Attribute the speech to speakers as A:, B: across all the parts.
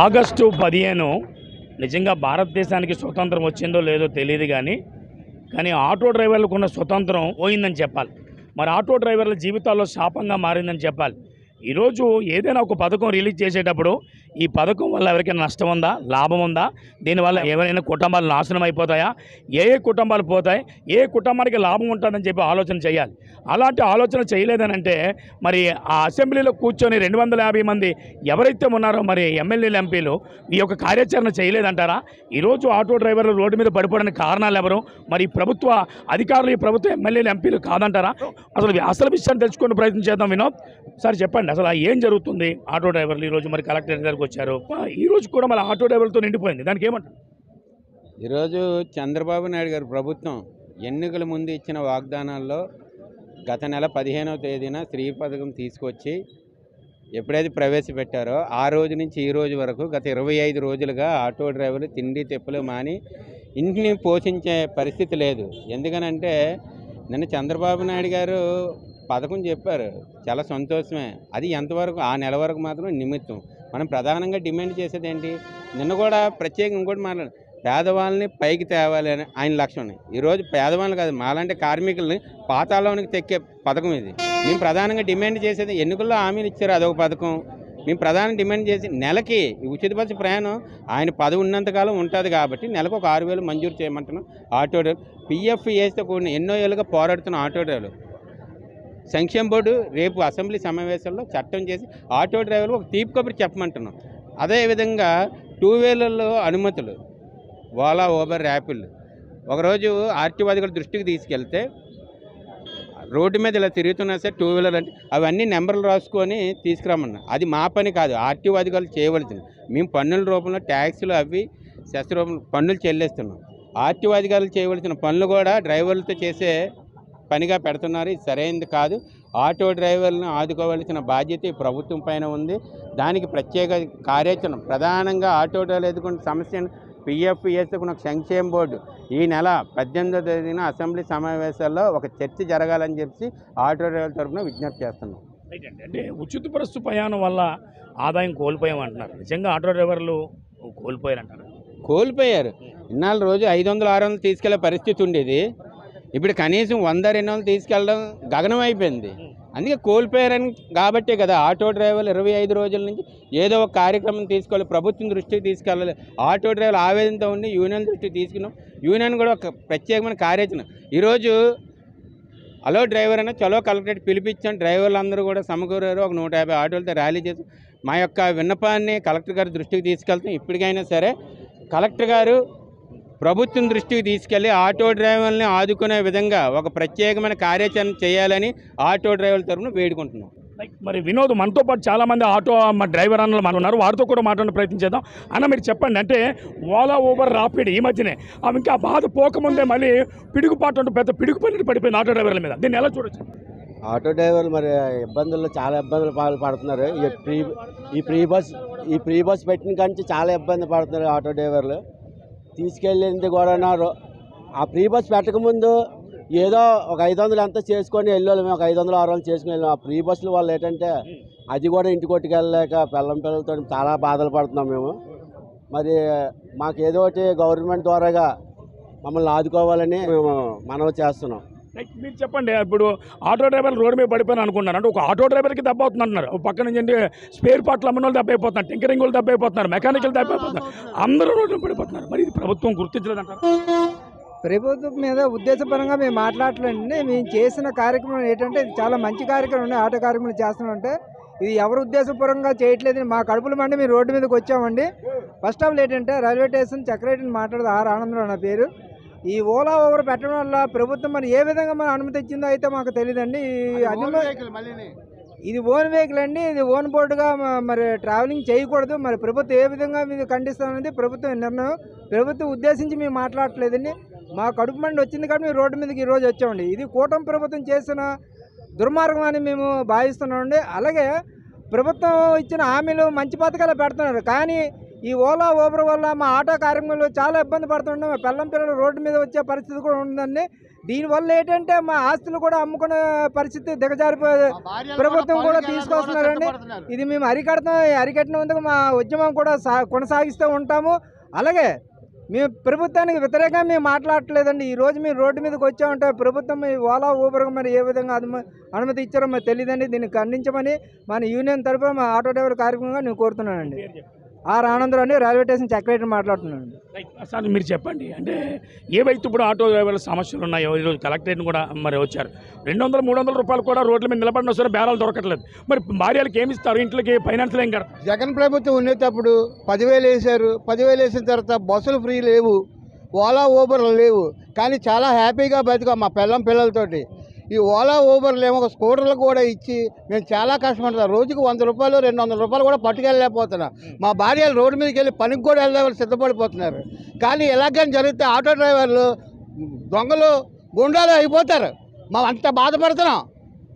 A: August పదిహేను నిజంగా భారతదేశానికి స్వతంత్రం వచ్చిందో లేదో తెలియదు కానీ కానీ ఆటో డ్రైవర్లకు ఉన్న స్వతంత్రం పోయిందని చెప్పాలి. మరి ఆటో డ్రైవర్ల జీవితాల్లో శాపంగా మారిందని చెప్పాలి. ఈరోజు ఏదైనా ఒక పథకం రిలీజ్ చేసేటప్పుడు ఈ పథకం వల్ల ఎవరికైనా నష్టం ఉందా? లాభం ఉందా? దీనివల్ల ఎవరైనా కుటుంబాలు నాశనం అయిపోతాయా? ఏ ఏ కుటుంబాలు పోతాయి? ఏ కుటుంబానికి లాభం ఉంటుందని చెప్పి ఆలోచన చేయాలి. అలాంటి ఆలోచన చేయలేదని అంటే మరి ఆ అసెంబ్లీలో కూర్చొని రెండు వందల యాభై మంది ఎవరైతే ఉన్నారో మరి ఎమ్మెల్యేలు ఎంపీలు ఈ యొక్క కార్యాచరణ చేయలేదంటారా? ఈరోజు ఆటో డ్రైవర్లు రోడ్డు మీద పడిపోవడానికి కారణాలు ఎవరు? మరి ప్రభుత్వ అధికారులు ఈ ప్రభుత్వ ఎమ్మెల్యేలు ఎంపీలు కాదంటారా? అసలు అసలు విషయాన్ని తెలుసుకునే ప్రయత్నం చేద్దాం వినోద్. సార్ చెప్పండి అసలు ఆ ఏం జరుగుతుంది? ఆటో డ్రైవర్లు ఈరోజు మరి కలెక్టర్ దగ్గరకు వచ్చారు ఈ రోజు కూడా మళ్ళీ ఆటో డ్రైవర్లతో నిండిపోయింది. దానికి ఏమంటారు?
B: ఈరోజు చంద్రబాబు నాయుడు గారి ప్రభుత్వం ఎన్నికల ముందు ఇచ్చిన వాగ్దానాల్లో గత నెల పదిహేనవ తేదీన స్త్రీ పథకం తీసుకొచ్చి ఎప్పుడైతే ప్రవేశపెట్టారో ఆ రోజు నుంచి ఈ రోజు వరకు గత ఇరవై ఐదు రోజులుగా ఆటో డ్రైవర్లు తిండి తెప్పులు మాని ఇంటిని పోషించే పరిస్థితి లేదు. ఎందుకనంటే నిన్న చంద్రబాబు నాయుడు గారు పథకం చెప్పారు. చాలా సంతోషమే. అది ఎంతవరకు ఆ నెల వరకు మాత్రం నిమిత్తం. మనం ప్రధానంగా డిమాండ్ చేసేది ఏంటి? నిన్న కూడా ప్రత్యేకంగా ఇంకోటి మాట్లాడు పేదవాళ్ళని పైకి తేవాలి అని ఆయన లక్ష్యం ఈరోజు పేదవాళ్ళు కాదు మాలాంటి కార్మికుల్ని పాతాలోనికి తెక్కే పథకం ఇది. మేము ప్రధానంగా డిమాండ్ చేసేది ఎన్నికల్లో హామీలు ఇచ్చారు అదొక పథకం. మేము ప్రధాన డిమాండ్ చేసి నెలకి ఉచిత బస్సు ప్రయాణం ఆయన పదవి ఉన్నంతకాలం ఉంటుంది కాబట్టి నెలకు ఒక ఆరు వేలు మంజూరు చేయమంటున్నాం. ఆటో డ్రైవర్ పిఎఫ్ వేస్తే కూడిన ఎన్నో ఏళ్ళుగా పోరాడుతున్న ఆటో డ్రైవర్లు సంక్షేమ బోర్డు రేపు అసెంబ్లీ సమావేశంలో చట్టం చేసి ఆటో డ్రైవర్లు ఒక తీపి కబురు చెప్పమంటున్నాం. అదేవిధంగా టూ వీలర్లో అనుమతులు ఓలా ఓబర్ ర్యాపిల్ ఒకరోజు ఆర్టీఓ అధికారుల దృష్టికి తీసుకెళ్తే రోడ్డు మీద ఇలా తిరుగుతున్నా సార్ టూ వీలర్ అంటే అవన్నీ నెంబర్లు రాసుకొని తీసుకురమ్మన్నా. అది మా పని కాదు ఆర్టీఓ అధికారులు చేయవలసింది. మేము పన్నుల రూపంలో ట్యాక్సులు అవి శస్త్ర రూపంలో పన్నులు చెల్లిస్తున్నాం. ఆర్టీఓ అధికారులు చేయవలసిన పనులు కూడా డ్రైవర్లతో చేసే పనిగా పెడుతున్నారు. ఇది సరైనది కాదు. ఆటో డ్రైవర్లను ఆదుకోవాల్సిన బాధ్యత ఈ ప్రభుత్వం పైన ఉంది. దానికి ప్రత్యేక కార్యాచరణ. ప్రధానంగా ఆటో డ్రైవర్లు ఎదుర్కొన్న సమస్యను పిఎఫ్ వేసుకున్న సంక్షేమ బోర్డు ఈ నెల పద్దెనిమిదో తేదీన అసెంబ్లీ సమావేశాల్లో ఒక చర్చ జరగాలని చెప్పి ఆటో డ్రైవర్ల తరఫున విజ్ఞప్తి చేస్తున్నాం.
A: అంటే ఉచిత బస్సు ప్రయాణం వల్ల ఆదాయం కోల్పోయామంటున్నారు. నిజంగా ఆటో డ్రైవర్లు కోల్పోయారంటారు?
B: కోల్పోయారు. ఇన్నాళ్ళు రోజు ఐదు వందలు ఆరు వందలు తీసుకెళ్ళే పరిస్థితి ఉండేది. ఇప్పుడు కనీసం వంద రెండు వందలు తీసుకెళ్ళడం గగనం అయిపోయింది అందుకే కోల్పోయారని కాబట్టే కదా ఆటో డ్రైవర్లు ఇరవై ఐదు రోజుల నుంచి ఏదో ఒక కార్యక్రమం తీసుకోవాలి ప్రభుత్వం దృష్టికి తీసుకెళ్ళాలి. ఆటో డ్రైవర్లు ఆవేదనతో ఉండి యూనియన్ దృష్టికి తీసుకున్నాం. యూనియన్ కూడా ఒక ప్రత్యేకమైన కార్యాచరణ. ఈరోజు హలో డ్రైవర్ అని చలో కలెక్టరేట్ పిలిపించాం. డ్రైవర్లు అందరూ కూడా సమకూరారు. ఒక నూట యాభై ఆటోలతో ర్యాలీ చేసి మా యొక్క విన్నపాన్ని కలెక్టర్ గారి దృష్టికి తీసుకెళ్తాం. ఇప్పటికైనా సరే కలెక్టర్ గారు ప్రభుత్వం దృష్టికి తీసుకెళ్ళి ఆటో డ్రైవర్లని ఆదుకునే విధంగా ఒక ప్రత్యేకమైన కార్యాచరణ చేయాలని ఆటో డ్రైవర్ల తరఫున వేడుకుంటున్నాం.
A: మరి వినోద్ మనతో పాటు చాలా మంది ఆటో మా డ్రైవర్ అన్నలు మన ఉన్నారు. వారితో కూడా మాట్లాడే ప్రయత్నం చేద్దాం. అన్న మీరు చెప్పండి అంటే ఓలా ఊబర్ రాపిడ్ ఈ మధ్యనే. అవి ఇంకా ఆ బాధ పోకముందే మళ్ళీ పిడుగుపాటు అంటూ పెద్ద పిడుగు పడి పడిపోయింది ఆటో డ్రైవర్ల మీద. దీన్ని ఎలా చూడొచ్చు?
C: ఆటో డ్రైవర్లు మరి ఇబ్బందుల్లో చాలా ఇబ్బందులు పాలు పడుతున్నారు. ఈ ప్రీ ఈ ప్రీ బస్ ఈ ప్రీ బస్ పెట్టిన కాంచి చాలా ఇబ్బంది పడుతున్నారు ఆటో డ్రైవర్లు. తీసుకెళ్ళింది కూడా రో- ఆ ప్రీ బస్ పెట్టకముందు ఏదో ఒక ఐదు వందలు ఎంత చేసుకొని వెళ్ళాలి మేము ఒక ఐదు వందలు ఆరు వందలు చేసుకుని వెళ్ళాం ఆ ప్రీ బస్సుల వల్ల ఏంటంటే అది కూడా ఇంటి కొట్టుకెళ్ళలేక పిల్లం పిల్లలతో చాలా బాధలు పడుతున్నాం మేము. మరి మాకు ఏదో ఒకటి గవర్నమెంట్ ద్వారాగా మమ్మల్ని ఆదుకోవాలని మేము మనవి చేస్తున్నాం.
A: మీరు చెప్పండి ఇప్పుడు ఆటో డ్రైవర్లు రోడ్డు మీద పడిపోయిన అనుకున్నారు అంటే ఒక ఆటో డ్రైవర్కి దెబ్బ అవుతుంది అంటున్నారు. ఒక పక్క నుంచి అంటే స్పేర్ పార్ట్లు అమ్మిన వాళ్ళు దెబ్బ అయిపోతున్నారు టింకరింగ్ వాళ్ళు దెబ్బ అయిపోతున్నారు మెకానికల్ దెబ్బ అయిపోతున్నారు అందరూ రోడ్డు మీద పడిపోతున్నారు. మరి ఇది ప్రభుత్వం గుర్తించలేదంటారు?
D: ప్రభుత్వం మీద ఉద్దేశపరంగా మేము మాట్లాడలేండి మేము చేసిన కార్యక్రమం ఏంటంటే ఇది చాలా మంచి కార్యక్రమం ఉన్నాయి ఆటో కార్యక్రమం చేస్తున్నామంటే ఇది ఎవరు ఉద్దేశపూర్వకంగా చేయట్లేదు మా కడుపుల మండి మేము రోడ్డు మీదకి వచ్చామండి. ఫస్ట్ ఆఫ్ ఆల్ ఏంటంటే రైల్వే స్టేషన్ చక్రరేటిని మాట్లాడదు ఆర్ ఆనందరావు నా పేరు. ఈ ఓలా ఓవర్ పెట్టడం వల్ల ప్రభుత్వం మరి ఏ విధంగా మన అనుమతి ఇచ్చిందో అయితే మాకు తెలియదండి ఇది ఓన్ వెహికల్ అండి. ఇది ఓన్ బోర్డుగా మరి ట్రావెలింగ్ చేయకూడదు. మరి ప్రభుత్వం ఏ విధంగా మీరు ఖండిస్తామనేది ప్రభుత్వం నిర్ణయం. ప్రభుత్వం ఉద్దేశించి మేము మాట్లాడట్లేదండి. మా కడుపు మండి వచ్చింది కాబట్టి మేము రోడ్డు మీదకి ఈరోజు వచ్చామండి. ఇది కూటమి ప్రభుత్వం చేసిన దుర్మార్గం అని మేము భావిస్తున్నామండి. అలాగే ప్రభుత్వం ఇచ్చిన హామీలు మంచి పథకాలు పెడుతున్నారు. కానీ ఈ ఓలా ఊబర్ వల్ల మా ఆటో కార్మికులు చాలా ఇబ్బంది పడుతున్నాం మా పిల్లం పిల్లలు రోడ్డు మీద వచ్చే పరిస్థితి కూడా ఉందండి దీనివల్ల ఏంటంటే మా ఆస్తులు కూడా అమ్ముకునే పరిస్థితి దిగజారిపోయే ప్రభుత్వం కూడా తీసుకొస్తున్నారండి. ఇది మేము అరికడతాం అరికట్టినందుకు మా ఉద్యమం కూడా సా కొనసాగిస్తూ ఉంటాము. అలాగే మేము ప్రభుత్వానికి వ్యతిరేకంగా మేము మాట్లాడట్లేదండి. ఈ రోజు మేము రోడ్డు మీదకి వచ్చామంటే ప్రభుత్వం ఈ ఓలా ఊబర్ మరి ఏ విధంగా అనుమ- అనుమతి ఇచ్చారో మరి తెలియదండి. దీన్ని ఖండించమని మన యూనియన్ తరఫున మా ఆటో డ్రైవర్ కార్యక్రమంగా నేను కోరుతున్నానండి. ఆర్ ఆనందరావు అని రైల్వే స్టేషన్ సెక్రటరీ మాట్లాడుతున్నానండి
A: రైట్. సార్ మీరు చెప్పండి అంటే ఏవైతే ఇప్పుడు ఆటో డ్రైవర్ల సమస్యలు ఉన్నాయో ఈరోజు కలెక్టరేట్ని కూడా మరి వచ్చారు. రెండు వందలు మూడు వందల రూపాయలు కూడా రోడ్ల మీద నిలబడిన సరే బేరాలు దొరకట్లేదు. మరి భార్యలకు ఏమి ఇస్తారు? ఇంట్లోకి ఫైనాన్షియల్ ఏం కడతారు?
E: జగన్ ప్రభుత్వం ఉండేటప్పుడు పదివేలు వేశారు. పదివేలు వేసిన తర్వాత బస్సులు ఫ్రీ లేవు. ఓలా ఊబర్లు లేవు. కానీ చాలా హ్యాపీగా బతికాం మా పిల్లం పిల్లలతోటి. ఈ ఓలా ఊబర్లు ఏమో ఒక స్కూటర్లు కూడా ఇచ్చి మేము చాలా కష్టపడుతున్నాం. రోజుకు వంద రూపాయలు రెండు వందల రూపాయలు కూడా పట్టుకెళ్ళలేకపోతున్నాం. మా భార్యలు రోడ్డు మీదకి వెళ్ళి పనికి కూడా వెళ్ళడానికి సిద్ధపడిపోతున్నారు. కానీ ఎలాగని జరిగితే ఆటో డ్రైవర్లు దొంగలు గుండాలు అయిపోతారు. మేము అంత బాధపడుతున్నాం.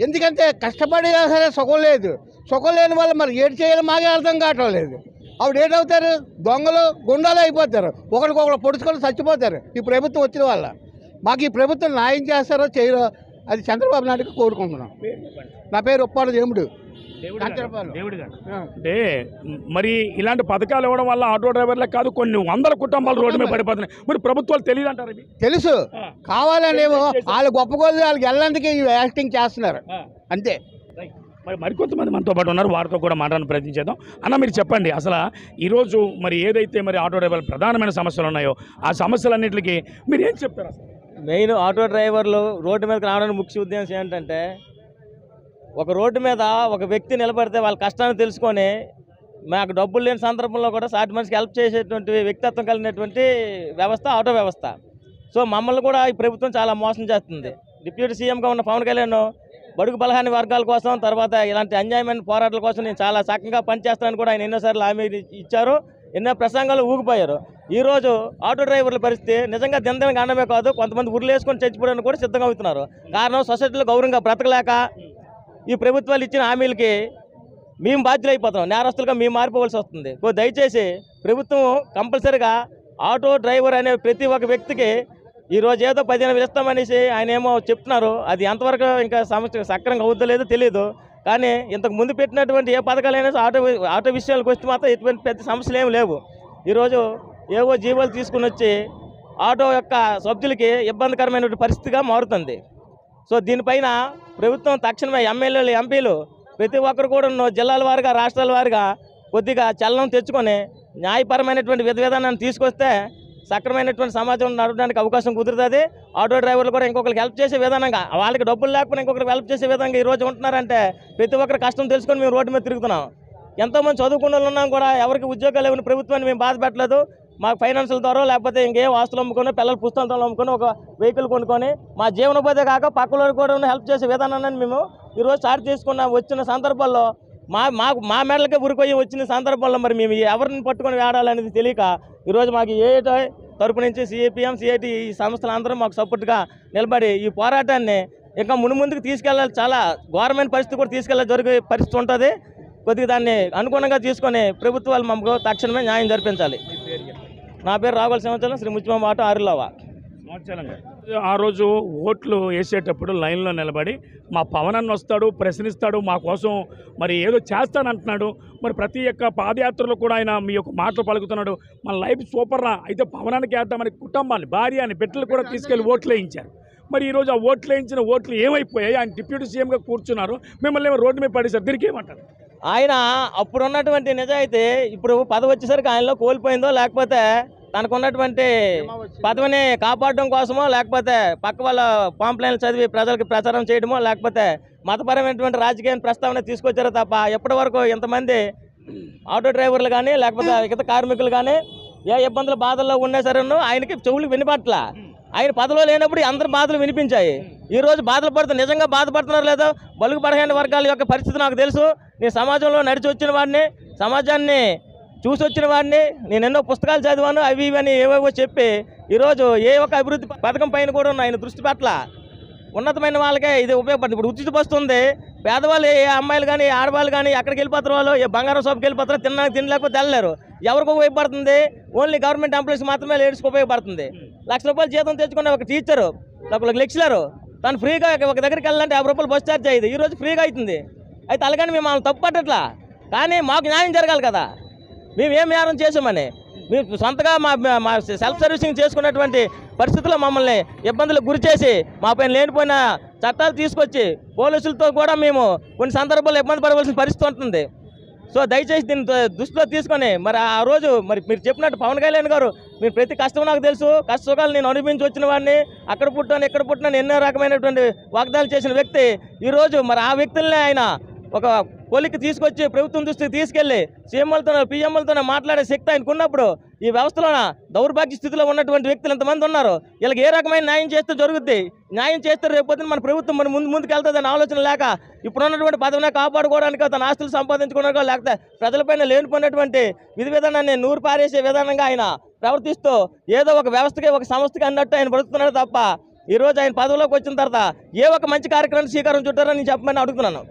E: ఎందుకంటే కష్టపడి సరే సుఖం లేదు. సుఖం లేని వల్ల మరి ఏడు చేయాలి మాకే అర్థం కావటం లేదు. అప్పుడు ఏటవుతారు దొంగలు గుండాలు అయిపోతారు. ఒకరికొకరు పొడుచుకొని చచ్చిపోతారు. ఈ ప్రభుత్వం వచ్చిన వల్ల మాకు ఈ ప్రభుత్వం న్యాయం చేస్తారో చేయరో అది చంద్రబాబు నాయుడుకి కోరుకుంటున్నాం. నా పేరు ఉప్పాడు దేవుడు.
A: అంటే మరి ఇలాంటి పథకాలు ఇవ్వడం వల్ల ఆటో డ్రైవర్లే కాదు కొన్ని వందల కుటుంబాలు రోడ్డు మీద పడిపోతున్నాయి. మరి ప్రభుత్వాలు తెలియదు అంటారు
E: తెలుసు. కావాలనేమో వాళ్ళు గొప్ప వాళ్ళకి వెళ్ళడానికి యాక్టింగ్ చేస్తున్నారు. అంతే.
A: మరి మరికొంతమంది మనతో పాటు ఉన్నారు వారితో కూడా మాట్లాడడానికి ప్రయత్నించేద్దాం అన్న మీరు చెప్పండి అసలు ఈరోజు మరి ఏదైతే మరి ఆటో డ్రైవర్ల ప్రధానమైన సమస్యలు ఉన్నాయో ఆ సమస్యలన్నింటికి మీరు ఏం చెప్తారు అసలు?
F: మెయిన్ ఆటో డ్రైవర్లు రోడ్డు మీదకి రావడానికి ముఖ్య ఉద్దేశం ఏంటంటే ఒక రోడ్డు మీద ఒక వ్యక్తి నిలబడితే వాళ్ళ కష్టాన్ని తెలుసుకొని మాకు డబ్బులు లేని సందర్భంలో కూడా సాటి మనిషికి హెల్ప్ చేసేటువంటి వ్యక్తిత్వం కలిగినటువంటి వ్యవస్థ ఆటో వ్యవస్థ. సో మమ్మల్ని కూడా ఈ ప్రభుత్వం చాలా మోసం చేస్తుంది. డిప్యూటీ సీఎంగా ఉన్న పవన్ కళ్యాణ్ బడుగు బలహాని వర్గాల కోసం తర్వాత ఇలాంటి అన్యాయమైన పోరాటాల కోసం నేను చాలా చక్కగా పనిచేస్తానని కూడా ఆయన ఎన్నోసార్లు హామీ ఇచ్చారు. ఎన్నో ప్రసంగాలు ఊగిపోయారు. ఈరోజు ఆటో డ్రైవర్ల పరిస్థితి నిజంగా దినదిన గండమే కాదు కొంతమంది ఉరిలేసుకొని చచ్చిపోవడానికి కూడా సిద్ధంగా అవుతున్నారు. కారణం సొసైటీలో గౌరవంగా బ్రతకలేక ఈ ప్రభుత్వాలు ఇచ్చిన హామీలకి మేము బాధ్యులైపోతున్నాం. నేరస్తులుగా మేము మారిపోవాల్సి వస్తుంది. దయచేసి ప్రభుత్వం కంపల్సరిగా ఆటో డ్రైవర్ అనే ప్రతి ఒక్క వ్యక్తికి ఈరోజు ఏదో పదిహేను ఇస్తామనేసి ఆయన ఏమో చెప్తున్నారు. అది ఎంతవరకు ఇంకా సమస్య సక్రంగా అవుద్దో లేదో తెలియదు కానీ ఇంతకు ముందు పెట్టినటువంటి ఏ పథకాలైనా ఆటో ఆటో విషయాలకు వస్తే మాత్రం ఎటువంటి పెద్ద సమస్యలు ఏమి లేవు. ఈరోజు ఏవో జీవోలు తీసుకుని వచ్చి ఆటో యొక్క సభ్యులకి ఇబ్బందికరమైనటువంటి పరిస్థితిగా మారుతుంది. సో దీనిపైన ప్రభుత్వం తక్షణమే ఎమ్మెల్యేలు ఎంపీలు ప్రతి ఒక్కరు కూడా జిల్లాల వారిగా రాష్ట్రాల వారిగా కొద్దిగా చలనం తెచ్చుకొని న్యాయపరమైనటువంటి విధ విధానాన్ని తీసుకొస్తే సక్రమైనటువంటి సమాజం నడవడానికి అవకాశం కుదురుతుంది. ఆటో డ్రైవర్లు కూడా ఇంకొకరికి హెల్ప్ చేసే విధానంగా వాళ్ళకి డబ్బులు లేకపోయినా ఇంకొకరికి హెల్ప్ చేసే విధంగా ఈరోజు ఉంటున్నారంటే ప్రతి ఒక్కరి కష్టం తెలుసుకొని మేము రోడ్డు మీద తిరుగుతున్నాం. ఎంతోమంది చదువుకున్న వాళ్ళు ఉన్నాం కూడా ఎవరికి ఉద్యోగాలు ఇవ్వని ప్రభుత్వాన్ని మేము బాధ పెట్టలేదు మాకు ఫైనాన్షియల్ ద్వారా లేకపోతే ఇంకేం ఆస్తులు అమ్ముకొని పిల్లల పుస్తకాలు అమ్ముకొని ఒక వెహికల్ కొనుక్కొని మా జీవనోపాధి కాక పక్కలో కూడా హెల్ప్ చేసే విధానాన్ని మేము ఈరోజు స్టార్ట్ చేసుకున్న. వచ్చిన సందర్భాల్లో మా మాకు మా మెడలకే ఉరిపోయి వచ్చిన సందర్భంలో మరి మేము ఎవరిని పట్టుకొని వేడాలనేది తెలియక ఈరోజు మాకు ఏ తరపు నుంచి సిఏపిఎం సిఐటి ఈ సంస్థలు అందరూ మాకు సపోర్ట్గా నిలబడి ఈ పోరాటాన్ని ఇంకా మునుముందుకు తీసుకెళ్ళాలి. చాలా ఘోరమైన పరిస్థితి కూడా తీసుకెళ్ళాలి. జరిగే పరిస్థితి ఉంటుంది. కొద్దిగా దాన్ని అనుగుణంగా తీసుకొని ప్రభుత్వాలు మాకు తక్షణమే న్యాయం జరిపించాలి. నా పేరు రాఘుల సంవత్సరం శ్రీ ముచ్చిమ ఆటో ఆరులవా.
A: ఆ రోజు ఓట్లు వేసేటప్పుడు లైన్లో నిలబడి మా పవన్ అన్న వస్తాడు ప్రశ్నిస్తాడు మా కోసం మరి ఏదో చేస్తానంటున్నాడు. మరి ప్రతి ఒక్క పాదయాత్రలో కూడా ఆయన మీ యొక్క మాటలు పలుకుతున్నాడు. మన లైఫ్ సూపర్రా అయితే పవనానికి వేద్దామని కుటుంబాన్ని భార్య అని బిడ్డలు కూడా తీసుకెళ్ళి ఓట్లు వేయించారు. మరి ఈరోజు ఆ ఓట్లు వేయించిన ఓట్లు ఏమైపోయాయి? ఆయన డిప్యూటీ సీఎంగా కూర్చున్నారు. మిమ్మల్ని ఏమో రోడ్డు మీద పడేశారు. దీనికి ఏమంటారు?
F: ఆయన అప్పుడు ఉన్నటువంటి నిజాయితీ ఇప్పుడు పదవి వచ్చేసరికి ఆయనలో కోల్పోయిందో లేకపోతే తనకున్నటువంటి పదవిని కాపాడడం కోసమో లేకపోతే పక్క వాళ్ళ పాంప్లైన్లు చదివి ప్రజలకు ప్రచారం చేయడమో లేకపోతే మతపరమైనటువంటి రాజకీయాన్ని ప్రస్తావన తీసుకొచ్చారు తప్ప ఎప్పటి వరకు ఇంతమంది ఆటో డ్రైవర్లు కానీ లేకపోతే ఇతర కార్మికులు కానీ ఏ ఇబ్బందులు బాధల్లో ఉన్నా సరే ఆయనకి చెవులు వినపట్ల. ఆయన పదవిలో లేనప్పుడు అందరి బాధలు వినిపించాయి. ఈ రోజు బాధలు పడుతున్నారు నిజంగా బాధపడుతున్నారు లేదో? బలుగు పడహైన వర్గాల యొక్క పరిస్థితి నాకు తెలుసు. నేను సమాజంలో నడిచి వచ్చిన వాడిని సమాజాన్ని చూసి వచ్చిన వాడిని నేను ఎన్నో పుస్తకాలు చదివాను అవి ఇవి అని ఏవేవో చెప్పి ఈరోజు ఏ ఒక్క అభివృద్ధి పథకం పైన కూడా ఉన్న ఆయన దృష్టి పట్ల ఉన్నతమైన వాళ్ళకే ఇది ఉపయోగపడుతుంది. ఇప్పుడు ఉచిత బస్సు ఉంది పేదవాళ్ళు ఏ అమ్మాయిలు కానీ ఆడవాళ్ళు కానీ ఎక్కడికి వెళ్ళిపోతారు వాళ్ళు ఏ బంగారం షాప్కి వెళ్ళిపోతారో తినడానికి తినలేకపోతే వెళ్ళలేరు. ఎవరికి ఉపయోగపడుతుంది? ఓన్లీ గవర్నమెంట్ ఎంప్లాయీస్ మాత్రమే లేడీస్కి ఉపయోగపడుతుంది. లక్ష రూపాయలు జీతం తెచ్చుకునే ఒక టీచరు ఒక లెక్చరర్ తను ఫ్రీగా ఒక దగ్గరికి వెళ్ళాలంటే యాభై రూపాయలు బస్ ఛార్జ్ అయ్యింది. ఈ రోజు ఫ్రీగా అవుతుంది. అయితే అలాగని మేము వాళ్ళని తప్పు పట్టట్లా. కానీ మాకు న్యాయం జరగాలి కదా. మేము ఏం చేసామని. మేము సొంతగా మా మా సెల్ఫ్ సర్వీసింగ్ చేసుకున్నటువంటి పరిస్థితుల్లో మమ్మల్ని ఇబ్బందులకు గురి చేసి మా పైన లేనిపోయిన చట్టాలు తీసుకొచ్చి పోలీసులతో కూడా మేము కొన్ని సందర్భాల్లో ఇబ్బంది పడవలసిన పరిస్థితి ఉంటుంది. సో దయచేసి దీన్ని దృష్టిలో తీసుకొని మరి ఆ రోజు మరి మీరు చెప్పినట్టు పవన్ కళ్యాణ్ గారు మీరు ప్రతి కష్టం నాకు తెలుసు కష్ట సుఖాలు నేను అనుభవించి వచ్చిన వాడిని అక్కడ పుట్టాను ఇక్కడ పుట్టినాను ఎన్నో రకమైనటువంటి వాగ్దానాలు చేసిన వ్యక్తి ఈరోజు మరి ఆ వ్యక్తుల్ని ఆయన ఒక కొలికి తీసుకొచ్చి ప్రభుత్వం దృష్టికి తీసుకెళ్ళి సీఎంలతో పిఎంలతో మాట్లాడే శక్తి ఆయనకు ఉన్నప్పుడు ఈ వ్యవస్థలోన దౌర్భాగ్య స్థితిలో ఉన్నటువంటి వ్యక్తులు ఎంతమంది ఉన్నారు? వీళ్ళకి ఏ రకమైన న్యాయం చేస్తే జరుగుద్ది? న్యాయం చేస్తే రేపొద్దున మన ప్రభుత్వం మన ముందు ముందుకు వెళ్తుందని ఆలోచన లేక ఇప్పుడున్నటువంటి పదవిని కాపాడుకోవడానికి తన ఆస్తులు సంపాదించుకోవడానికి లేకపోతే ప్రజలపైన లేనిపోయినటువంటి విధి విధానాన్ని నూరు పారేసే విధానంగా ఆయన ప్రవర్తిస్తూ ఏదో ఒక వ్యవస్థకి ఒక సంస్థకి అన్నట్టు ఆయన బ్రతుకుతున్నాడు తప్ప ఈరోజు ఆయన పదవిలోకి వచ్చిన తర్వాత ఏ ఒక మంచి కార్యక్రమాన్ని శ్రీకారం చుట్టారని చెప్పమని అడుగుతున్నాను.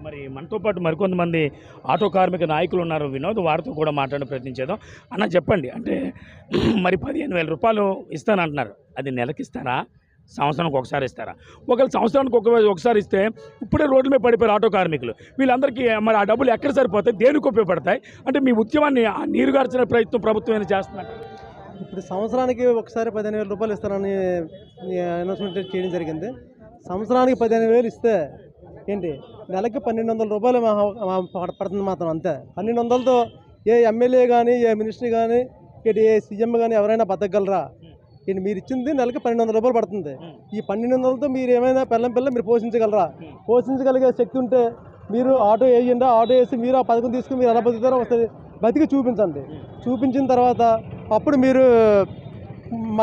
A: మరి మనతో పాటు మరికొంతమంది ఆటో కార్మిక నాయకులు ఉన్నారు. వినోద్ వారితో కూడా మాట్లాడే ప్రయత్నించేద్దాం. అన్న చెప్పండి. అంటే మరి పదిహేను వేల రూపాయలు ఇస్తానంటున్నారు. అది నెలకిస్తారా సంవత్సరానికి ఒకసారి ఇస్తారా? ఒకవేళ సంవత్సరానికి ఒక ఒకసారి ఇస్తే ఇప్పుడే రోడ్ల మీద పడిపోయారు ఆటో కార్మికులు. వీళ్ళందరికీ మరి ఆ డబ్బులు ఎక్కడ సరిపోతాయి? దేనికి ఉపయోగపడతాయి? అంటే మీ ఉద్యమాన్ని ఆ నీరుగార్చిన ప్రయత్నం ప్రభుత్వం ఏమైనా చేస్తున్నారు
G: ఇప్పుడు సంవత్సరానికి ఒకసారి పదిహేను వేల రూపాయలు ఇస్తానని అనౌన్స్మెంట్ చేయడం జరిగింది. సంవత్సరానికి పదిహేను వేలు ఇస్తే ఏంటి? నెలకి పన్నెండు వందల రూపాయలు పడుతుంది మాత్రం అంతే. పన్నెండు వందలతో ఏ ఎమ్మెల్యే కానీ ఏ మినిస్టర్ కానీ ఇటు ఏ సీఎం కానీ ఎవరైనా బతకగలరా? ఇటు మీరు ఇచ్చింది నెలకి పన్నెండు వందల రూపాయలు పడుతుంది. ఈ పన్నెండు వందలతో మీరు ఏమైనా పిల్లం పిల్ల మీరు పోషించగలరా? పోషించగలిగే శక్తి ఉంటే మీరు ఆటో వేయండి ఆటో వేసి మీరు ఆ పథకం తీసుకుని మీరు ఎలా బతుకుతారో వస్తుంది బతికి చూపించండి. చూపించిన తర్వాత అప్పుడు మీరు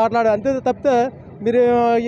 G: మాట్లాడే అంతే తప్పితే మీరు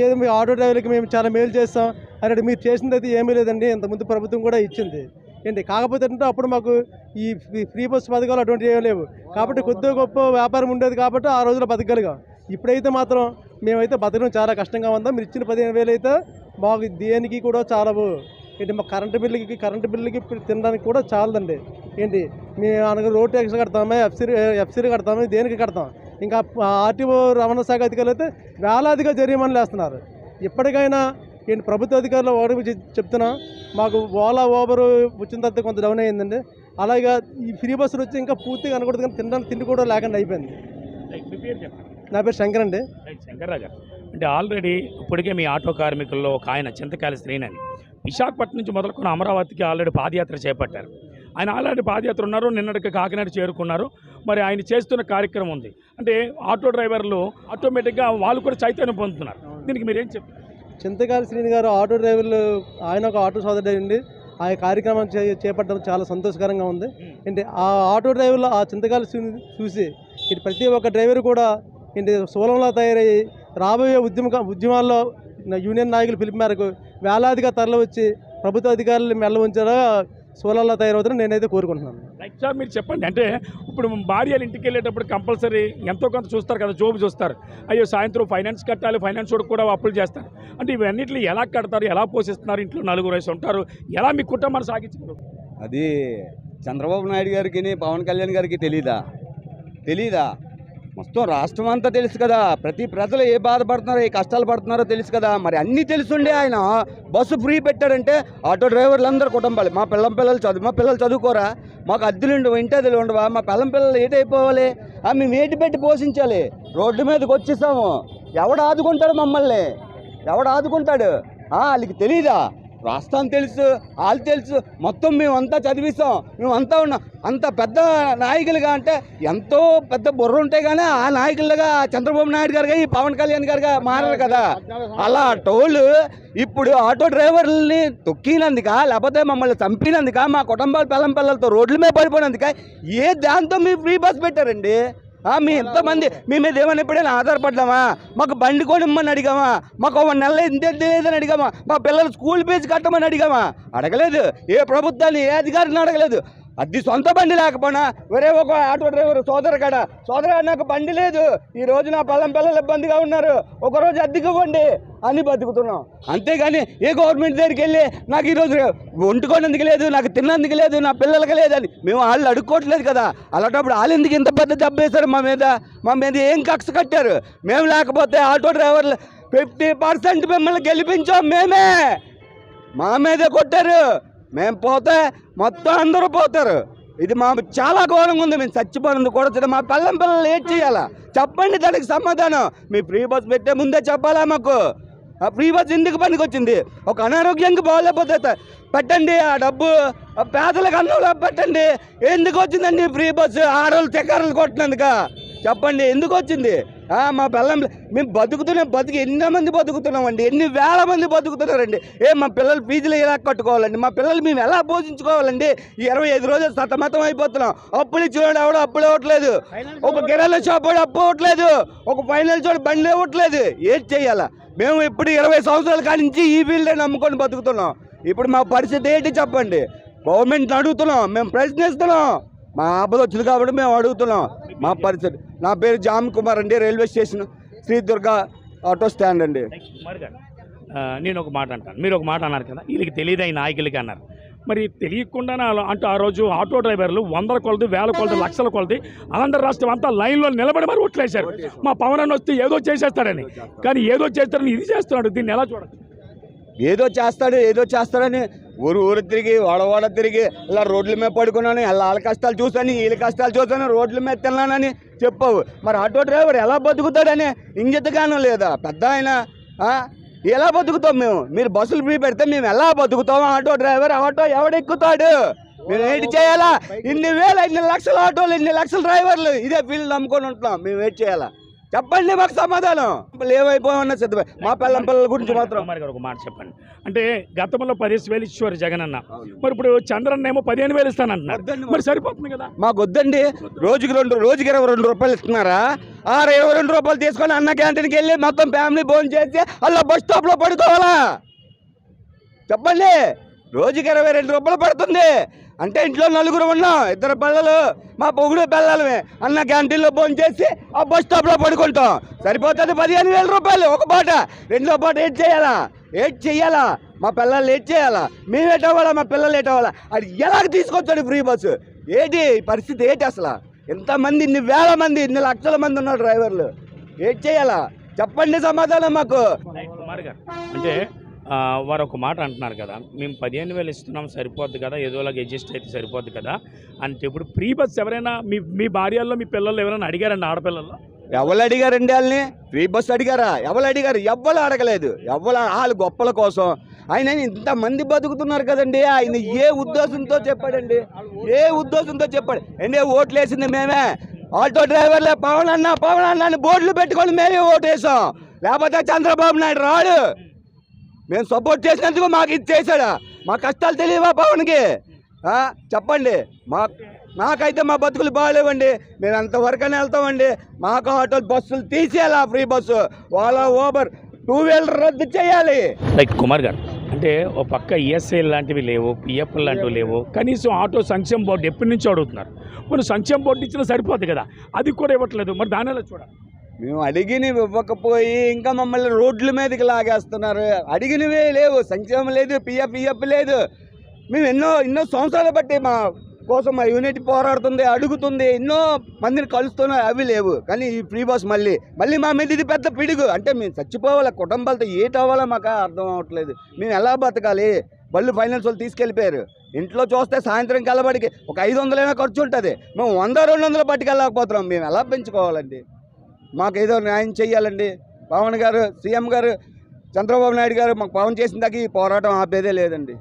G: ఏదో మీ ఆటో డ్రైవర్కి మేము చాలా మేలు చేస్తాం అని మీరు చేసింది అయితే ఏమీ లేదండి ఇంతకుముందు ప్రభుత్వం కూడా ఇచ్చింది. ఏంటి కాకపోతే అంటే అప్పుడు మాకు ఈ ఫ్రీ- బస్ పథకాలు అటువంటివి ఏమీ లేవు. కాబట్టి కొద్దిగా గొప్ప వ్యాపారం ఉండేది కాబట్టి ఆ రోజుల్లో బతకగలిగాం. ఇప్పుడైతే మాత్రం మేమైతే బతకడం చాలా కష్టంగా ఉందాం? మీరు ఇచ్చిన పదిహేను వేలు అయితే మాకు దేనికి కూడా చాలవు. ఏంటి మా కరెంటు బిల్లుకి కరెంటు బిల్లుకి తినడానికి కూడా చాలదండి. ఏంటి మేము అనగా రోడ్ ట్యాక్స్ కడతామే ఎఫ్సీ ఎఫ్సీలు కడతాము దేనికి కడతాం? ఇంకా ఆర్టీఓ రవాణా శాఖ అధికారులు అయితే వేలాదిగా జరిమానాలు వేస్తున్నారు. ఇప్పటికైనా ఏంటి ప్రభుత్వ అధికారులు చెప్- చెప్తున్నా మాకు ఓలా ఓబర్ వచ్చిన తర్వాత కొంత డౌన్ అయ్యిందండి. అలాగే ఈ ఫ్రీ బస్సులు వచ్చి ఇంకా పూర్తిగా అనకూడదు కానీ తినడానికి తిండి కూడా లేకుండా అయిపోయింది. నా పేరు శంకర్ అండి.
A: రైట్ శంకర్రావు గారు అంటే ఆల్రెడీ ఇప్పటికే మీ ఆటో కార్మికుల్లో ఒక ఆయన చింతకాయల శ్రీనని. విశాఖపట్నం నుంచి మొదలుకొని అమరావతికి ఆల్రెడీ పాదయాత్ర చేపట్టారు. ఆయన ఆల్రెడీ పాదయాత్ర ఉన్నారు నిన్నటికి కాకినాడ చేరుకున్నారు. మరి ఆయన చేస్తున్న కార్యక్రమం ఉంది. అంటే ఆటో డ్రైవర్లు ఆటోమేటిక్గా వాళ్ళు కూడా చైతన్యం పొందుతున్నారు. దీనికి మీరేం చెప్తారు
G: చింతకాయల శ్రీని గారు ఆటో డ్రైవర్లు ఆయన ఒక ఆటో సోదరుడు అండి ఆ కార్యక్రమం చే చేపట్టడం చాలా సంతోషకరంగా ఉంది. ఏంటి ఆ ఆటో డ్రైవర్లు ఆ చింతకాయల శ్రీని చూసి ఇటు ప్రతి ఒక్క డ్రైవర్ కూడా ఏంటి సోలంలా తయారయ్యి రాబోయే ఉద్యమ ఉద్యమాల్లో యూనియన్ నాయకులు పిలిపి మేరకు వేలాదిగా తరలి వచ్చి ప్రభుత్వ అధికారులు మెల్ల ఉంచేలా సోలంలా తయారవుతారని నేనైతే కోరుకుంటున్నాను.
A: రైట్ సార్ మీరు చెప్పండి. అంటే ఇప్పుడు భార్యలు ఇంటికి వెళ్ళేటప్పుడు కంపల్సరీ ఎంతో కొంత చూస్తారు కదా జోబు చూస్తారు. అయ్యో సాయంత్రం ఫైనాన్స్ కట్టాలి ఫైనాన్స్ కూడా అప్పులు చేస్తారు. అంటే ఇవన్నిటిని ఎలా కడతారు ఎలా పోషిస్తున్నారు ఇంట్లో నలుగురు వేసి ఉంటారు ఎలా మీ కుటుంబాన్ని సాగించారు?
H: అది చంద్రబాబు నాయుడు గారికి పవన్ కళ్యాణ్ గారికి తెలీదా? తెలీదా? మొత్తం రాష్ట్రం అంతా తెలుసు కదా. ప్రతి ప్రజలు ఏ బాధపడుతున్నారో ఏ కష్టాలు పడుతున్నారో తెలుసు కదా. మరి అన్నీ తెలుసుండే ఆయన. బస్సు ఫ్రీ పెట్టాడంటే ఆటో డ్రైవర్లు అందరు కుటుంబాలు. మా పిల్లం పిల్లలు చదువు మా పిల్లలు చదువుకోరా. మాకు అద్దెలు ఉండవు ఇంటి అద్దెలు ఉండవా? మా పిల్లం పిల్లలు ఏటైపోవాలి ఆ మేము ఏటి పెట్టి పోషించాలి? రోడ్డు మీదకి వచ్చేసాము. ఎవడు ఆదుకుంటాడు మమ్మల్ని? ఎవడు ఆదుకుంటాడు? ఆ, వాళ్ళకి తెలీదా? రాష్ట్రం తెలుసు వాళ్ళు తెలుసు. మొత్తం మేమంతా చదివిస్తాం. మేమంతా ఉన్నాం అంత పెద్ద నాయకులుగా అంటే ఎంతో పెద్ద బుర్ర ఉంటే కానీ ఆ నాయకులుగా చంద్రబాబు నాయుడు గారుగా ఈ పవన్ కళ్యాణ్ గారుగా మారారు కదా. అలా టోలు ఇప్పుడు ఆటో డ్రైవర్లని తొక్కినందుక లేకపోతే మమ్మల్ని చంపినందుక మా కుటుంబాల పిల్లం పిల్లలతో రోడ్ల మీద పడిపోయినందుక ఏ దాంతో మీరు ఫ్రీ బస్ పెట్టారండి? మీ ఎంతమంది మీ మీద ఏమైనా ఎప్పుడైనా ఆధారపడ్డామా? మాకు బండి కొనిమ్మని అడిగామా? మాకు ఒక నెల ఇంత లేదని అడిగామా? మా పిల్లలు స్కూల్ ఫీజు కట్టమని అడిగామా? అడగలేదు. ఏ ప్రభుత్వాన్ని ఏ అధికారిని అడగలేదు. అది సొంత బండి లేకపోయినా వేరే ఒక ఆటో డ్రైవర్ సోదరు కాడ? సోదరు నాకు బండి లేదు. ఈ రోజు నా పల్లం పిల్లలు ఇబ్బందిగా ఉన్నారు. ఒకరోజు అద్దెకివ్వండి అని బతుకుతున్నాం. అంతేగాని ఏ గవర్నమెంట్ దగ్గరికి వెళ్ళి నాకు ఈరోజు వండుకోనందుకు లేదు నాకు తిన్నందుకు లేదు నా పిల్లలకి లేదని మేము వాళ్ళు అడుక్కోవట్లేదు కదా. అలాంటప్పుడు వాళ్ళు ఎందుకు ఇంత పెద్ద దెబ్బ వేశారు మా మీద? మా మీద ఏం కక్ష కట్టారు? మేము లేకపోతే ఆటో డ్రైవర్లు ఫిఫ్టీ పర్సెంట్ మిమ్మల్ని గెలిపించాం మేమే. మా మీదే కొట్టారు. మేము పోతే మొత్తం అందరూ పోతారు. ఇది మా చాలా ఘోరంగా ఉంది. మేము చచ్చిపోయినందు కూడా మా పిల్లం పిల్లలు ఏం చేయాలా? చెప్పండి దానికి సమాధానం. మీ ఫ్రీ బస్ పెట్టే ముందే చెప్పాలా మాకు? ఆ ఫ్రీ బస్ ఎందుకు పనికి వచ్చింది? ఒక అనారోగ్యంగా బాగోలేకపోతే పెట్టండి ఆ డబ్బు. ఆ పేదలకు అన్నంలో పెట్టండి. ఎందుకు వచ్చిందండి ఫ్రీ బస్సు? ఆడవాళ్ళు తెకారులు కొట్టినందుక. చెప్పండి ఎందుకు వచ్చింది? మా పిల్లలు మేము బతుకుతున్నాం బతికి ఎన్నో మంది బతుకుతున్నామండి ఎన్ని వేల మంది బతుకుతున్నారండి. ఏ మా పిల్లల ఫీజులు ఎలా కట్టుకోవాలండి? మా పిల్లలు మేము ఎలా పోషించుకోవాలండి ఇరవై ఐదు రోజులు సతమతం అయిపోతున్నాం. అప్పులు ఇచ్చేవాడు ఎవడో అప్పులు ఇవ్వట్లేదు. ఒక కిరాణా షాప్ వాడు అప్పు ఇవ్వట్లేదు. ఒక ఫైనల్ చోట బండి ఇవ్వట్లేదు. ఏం చేయాలా? మేము ఇప్పుడు ఇరవై సంవత్సరాల కాడి నుంచి ఈ ఫీల్డే నమ్ముకొని బతుకుతున్నాం. ఇప్పుడు మా పరిస్థితి ఏంటి చెప్పండి? గవర్నమెంట్ అడుగుతున్నాం మేము ప్రశ్నిస్తున్నాం. మా ఆపద వచ్చింది కాబట్టి మేము అడుగుతున్నాం. మా పరిస్థితి. నా పేరు జామ్ కుమార్ అండి railway station Shri Durga auto stand అండి.
A: నేను ఒక మాట అంటాను. మీరు ఒక మాట అన్నారు కదా వీళ్ళకి తెలియదు ఈ నాయకులకి అన్నారు. మరి తెలియకుండానే అలా- అంటే ఆ రోజు ఆటో డ్రైవర్లు వందల కొలది వేల కొలది లక్షల కొలది ఆంధ్ర రాష్ట్రం అంతా లైన్లో నిలబడి మరి ఓట్లేశారు. మా పవన్ అన్న వస్తే ఏదో చేసేస్తాడని. కానీ ఏదో చేస్తాడని ఇది చేస్తున్నాడు. దీన్ని ఎలా చూడదు
H: ఏదో చేస్తాడు ఏదో చేస్తాడని ఊరు ఊరు తిరిగి వాడవాడ తిరిగి ఇలా రోడ్ల మీద పడుకున్నాను ఇలా వాళ్ళ కష్టాలు చూసాను వీళ్ళ కష్టాలు చూసాను రోడ్ల మీద తిన్నానని చెప్పావు. మరి ఆటో డ్రైవర్ ఎలా బతుకుతాడని ఇంగితగానం లేదా? పెద్ద ఆయన? ఎలా బతుకుతాం మేము? మీరు బస్సులు ఫ్రీ పెడితే మేము ఎలా బతుకుతాం? ఆటో డ్రైవర్ ఆటో ఎవడెక్కుతాడు? మేము ఏంటి చేయాలా? ఇన్ని వేల ఇన్ని లక్షల ఆటోలు ఇన్ని లక్షల డ్రైవర్లు ఇదే ఫీల్డ్ నమ్ముకొని ఉంటున్నాం. మేము ఏంటి చేయాలా? చెప్పండి మాకు సమాధానం. ఏమైపోయినా సిద్ధమే మా పిల్లం పిల్లల గురించి మాత్రం.
A: గారు ఒక మాట చెప్పండి. అంటే గతంలో పదిహేను వేలు ఇచ్చేవారు జగన్ అన్న. మరి ఇప్పుడు చంద్రన్న ఏమో పదిహేను వేలు ఇస్తానంటున్నారు. మరి సరిపోతుంది కదా?
H: మాకు వద్దండి. రోజుకి రెండు రోజుకి ఇరవై రెండు రూపాయలు ఇస్తున్నారా? ఆ ఇరవై రెండు రూపాయలు తీసుకొని అన్న క్యాంటీన్కి వెళ్ళి మొత్తం ఫ్యామిలీ భోజనం చేసి అలా బస్ స్టాప్లో పడుకోవాలా? చెప్పండి. రోజుకి ఇరవై రెండు రూపాయలు పడుతుంది. అంటే ఇంట్లో నలుగురు ఉన్నాం ఇద్దరు పిల్లలు మా పొగుడు పిల్లలమే. అన్న క్యాంటీన్లో భోజనం చేసి ఆ బస్ స్టాప్లో పడుకుంటాం. సరిపోతుంది పదిహేను వేల రూపాయలు ఒక పాట. రెండో పాట ఏం చేయాలా? ఏం చెయ్యాలా? మా పిల్లలు ఏం చేయాలా? మేము లేట్ అవ్వాలా? మా పిల్లలు లేట్ అవ్వాలా? అది ఎలాగ తీసుకొచ్చాడు ఫ్రీ బస్సు? ఏంటి పరిస్థితి ఏంటి అసలు? ఎంతమంది ఇన్ని వేల మంది ఇన్ని లక్షల మంది ఉన్నారు డ్రైవర్లు. ఏం చేయాలా? చెప్పండి సమాధానం మాకు.
A: అంటే వారు ఒక మాట అంటున్నారు కదా మేము పదిహేను వేలు ఇస్తున్నాం సరిపోద్ది కదా ఏదోలాగా అడ్జస్ట్ అయితే సరిపోద్ది కదా అంటే ఇప్పుడు ప్రీ బస్ ఎవరైనా మీ మీ భార్యల్లో మీ పిల్లలు ఎవరైనా అడిగారండి ఆడపిల్లల్లో?
H: ఎవరు అడిగారండి వాళ్ళని? ఫ్రీ బస్ అడిగారా? ఎవరు అడిగారు? ఎవ్వరు అడగలేదు. ఎవరు వాళ్ళు గొప్పల కోసం. ఆయన ఇంతమంది బతుకుతున్నారు కదండి ఆయన ఏ ఉద్దేశంతో చెప్పాడండి? ఏ ఉద్దేశంతో చెప్పాడు? అంటే ఓట్లు వేసింది మేమే. ఆటో డ్రైవర్లే పవన్ అన్న పవన్ అన్న అని బోర్డులు పెట్టుకొని మేమే ఓటు వేసాం. లేకపోతే చంద్రబాబు నాయుడు రాడు. మేము సపోర్ట్ చేసినందుకు మాకు ఇది చేశాడా? మా కష్టాలు తెలియవా పవన్కి? ఆ, చెప్పండి. మా నాకైతే మా బతుకులు బాగాలేవండి మేము ఎంతవరకనే వెళ్తామండి. మాకు ఆటో బస్సులు తీసేయాలి free bus? Ola Uber two wheeler రద్దు చేయాలి.
A: లైక్ కుమార్ గారు. అంటే ఒక పక్క ఈఎస్ఐ లాంటివి లేవు పిఎఫ్ లాంటివి లేవు. కనీసం ఆటో సంక్షేమ బోర్డు ఎప్పటి నుంచో అడుగుతున్నారు. మరి సంక్షేమ బోర్డు ఇచ్చినా సరిపోతుంది కదా? అది కూడా ఇవ్వట్లేదు. మరి దాని ఎలా చూడాలి?
H: మేము అడిగినవి ఇవ్వకపోయి ఇంకా మమ్మల్ని రోడ్ల మీదకి లాగేస్తున్నారు. అడిగినవే లేవు సంక్షేమం లేదు పిఎఫ్ పిఎఫ్ లేదు. మేము ఎన్నో ఎన్నో సంవత్సరాలు బట్టి మా కోసం మా యూనిట్ పోరాడుతుంది అడుగుతుంది. ఎన్నో మందిని కలుస్తున్నాయి అవి లేవు. కానీ ఈ ఫ్రీ బస్ మళ్ళీ మళ్ళీ మా మీద ఇది పెద్ద పిడుగు. అంటే మేము చచ్చిపోవాలా కుటుంబాలతో ఏటి అవ్వాలో మాకు అర్థం అవ్వట్లేదు మేము ఎలా బతకాలి? బళ్ళు ఫైనాన్స్ వాళ్ళు తీసుకెళ్ళిపోయారు. ఇంట్లో చూస్తే సాయంత్రం కలబడికి ఒక ఐదు వందలైనా ఖర్చు ఉంటుంది. మేము వంద రెండు వందలు పట్టుకెళ్ళకపోతున్నాం మేము ఎలా పెంచుకోవాలండి? మాకు ఏదో న్యాయం చేయాలండి పవన్ గారు సీఎం గారు చంద్రబాబు నాయుడు గారు మాకు పవన్ చేసిన దాకా ఈ పోరాటం ఆపేదే లేదండి.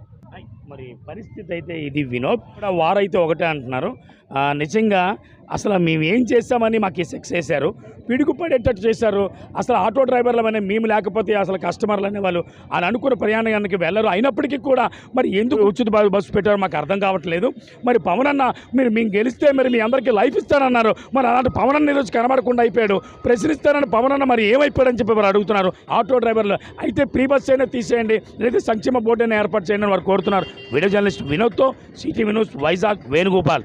A: మరి పరిస్థితి అయితే ఇది వినోద్ కూడా వారైతే ఒకటే అంటున్నారు. నిజంగా అసలు మేము ఏం చేస్తామని మాకు ఈ సెక్స్ వేశారు. పిడుగుపడేటట్టు చేశారు. అసలు ఆటో డ్రైవర్లమనే మేము లేకపోతే అసలు కస్టమర్లు అనేవాళ్ళు అని అనుకున్న ప్రయాణానికి వెళ్ళరు. అయినప్పటికీ కూడా మరి ఎందుకు ఉచిత బ- బస్సు పెట్టారో మాకు అర్థం కావట్లేదు. మరి పవన్ అన్న మీరు మేము గెలిస్తే మరి మీ అందరికీ లైఫ్ ఇస్తానన్నారు. మరి అలాంటి పవన్ అన్న ఈరోజు కనబడకుండా అయిపోయాడు. ప్రశ్నిస్తానని పవన్ అన్న మరి ఏమైపోయాడని చెప్పి వారు అడుగుతున్నారు. ఆటో డ్రైవర్లు అయితే ప్రీ బస్ అయినా తీసేయండి లేదా సంక్షేమ బోర్డు అయినా ఏర్పాటు చేయండి అని వారు కోరుతున్నారు. వీడియో జర్నలిస్ట్ వినోద్తో సిటీ వినోద్ వైజాగ్ వేణుగోపాల్.